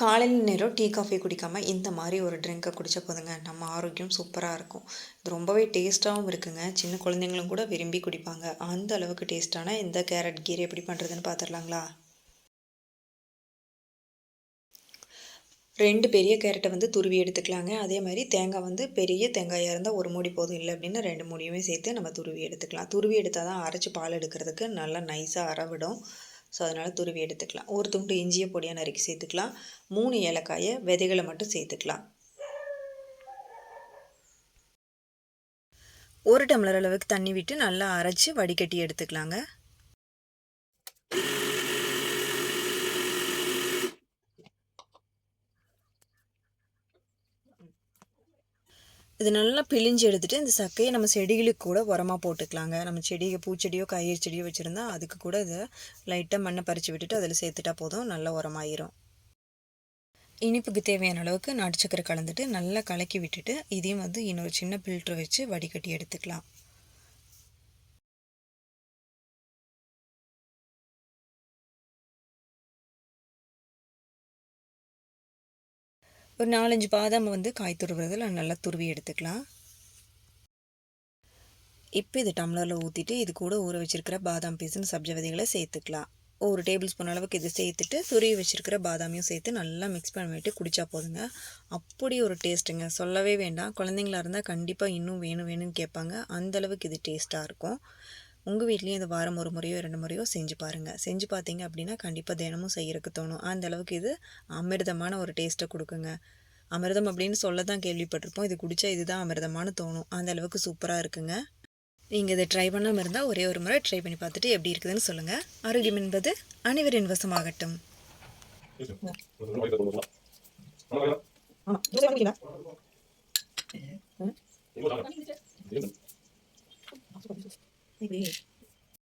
காலையில் நேரம் tea, coffee குடிக்காம இந்த மாதிரி ஒரு ட்ரிங்கை குடிச்சா போதுங்க, நம்ம ஆரோக்கியம் சூப்பராக இருக்கும். இது ரொம்பவே டேஸ்ட்டாகவும் இருக்குங்க. சின்ன குழந்தைங்களும் கூட விரும்பி குடிப்பாங்க. அந்த அளவுக்கு டேஸ்ட்டான இந்த கேரட் கீரை எப்படி பண்ணுறதுன்னு பார்த்துடலாங்களா? ரெண்டு பெரிய கேரட்டை வந்து துருவி எடுத்துக்கலாங்க. அதே மாதிரி தேங்காய் வந்து பெரிய தேங்காயாக இருந்தால் ஒரு மூடி போதும். இல்லை அப்படின்னா ரெண்டு மூடியுமே சேர்த்து நம்ம துருவி எடுத்துக்கலாம். துருவி எடுத்தால் தான் அரைச்சி பால் எடுக்கிறதுக்கு நல்லா நைஸாக அறவிடும் ஸோ, அதனால் துருவி எடுத்துக்கலாம். ஒரு துண்டு இஞ்சிய பொடியாக நறுக்கி சேர்த்துக்கலாம். மூணு ஏலக்காயை விதைகளை மட்டும் சேர்த்துக்கலாம். ஒரு டம்ளர் அளவுக்கு தண்ணி விட்டு நல்லா அரைச்சு வடிகட்டி எடுத்துக்கலாங்க. இது நல்லா பிழிஞ்சு எடுத்துகிட்டு இந்த சக்கையை நம்ம செடிகளுக்கு கூட உரமாக போட்டுக்கலாங்க. நம்ம செடியை பூச்செடியோ, காய்கறி செடியோ வச்சுருந்தா அதுக்கு கூட இதை லைட்டாக மண்ணை பறித்து விட்டுட்டு அதில் சேர்த்துட்டா போதும். நல்லா உரமாயிரும். இனிப்புக்கு தேவையான அளவுக்கு நாட்டு சக்கரை கலந்துட்டு, நல்லா கலக்கி விட்டுட்டு, இதையும் வந்து இன்னொரு சின்ன ஃபில்ட்ரு வச்சு வடிகட்டி எடுத்துக்கலாம். ஒரு 4, 5 பாதாம் வந்து காய் துருவுறதில் நல்லா துருவி எடுத்துக்கலாம். இப்போ இது டம்ளரில் ஊற்றிட்டு இது கூட ஊற வச்சிருக்கிற பாதாம் பீஸுன்னு சப்ஜ விதைகளை சேர்த்துக்கலாம். ஒரு டேபிள் ஸ்பூன் அளவுக்கு இது சேர்த்துட்டு, துருவி வச்சுருக்கிற பாதாமையும் சேர்த்து நல்லா மிக்ஸ் பண்ணிட்டு குடித்தா போதுங்க. அப்படி ஒரு டேஸ்ட்டுங்க. சொல்லவே வேண்டாம். குழந்தைங்களா இருந்தால் கண்டிப்பாக இன்னும் வேணும் வேணும்னு கேட்பாங்க. அந்தளவுக்கு இது டேஸ்ட்டாக இருக்கும். உங்கள் வீட்லேயும் இது வாரம் ஒரு முறையோ, ரெண்டு முறையோ செஞ்சு பாருங்கள் செஞ்சு பார்த்தீங்க அப்படின்னா கண்டிப்பாக தினமும் செய்யறதுக்கு தோணும். அந்த அளவுக்கு இது அமிர்தமான ஒரு டேஸ்ட்டை கொடுக்குங்க அமிர்தம் அப்படின்னு சொல்ல தான் கேள்விப்பட்டிருப்போம். இது குடிச்சா இதுதான் அமிர்தமான தோணும். அந்த அளவுக்கு சூப்பராக இருக்குங்க. நீங்கள் இதை ட்ரை பண்ணாமல் இருந்தால் ஒரே ஒரு முறை ட்ரை பண்ணி பார்த்துட்டு எப்படி இருக்குதுன்னு சொல்லுங்கள் ஆரோக்கியம் என்பது அனைவரின் வசமாகட்டும். Lee.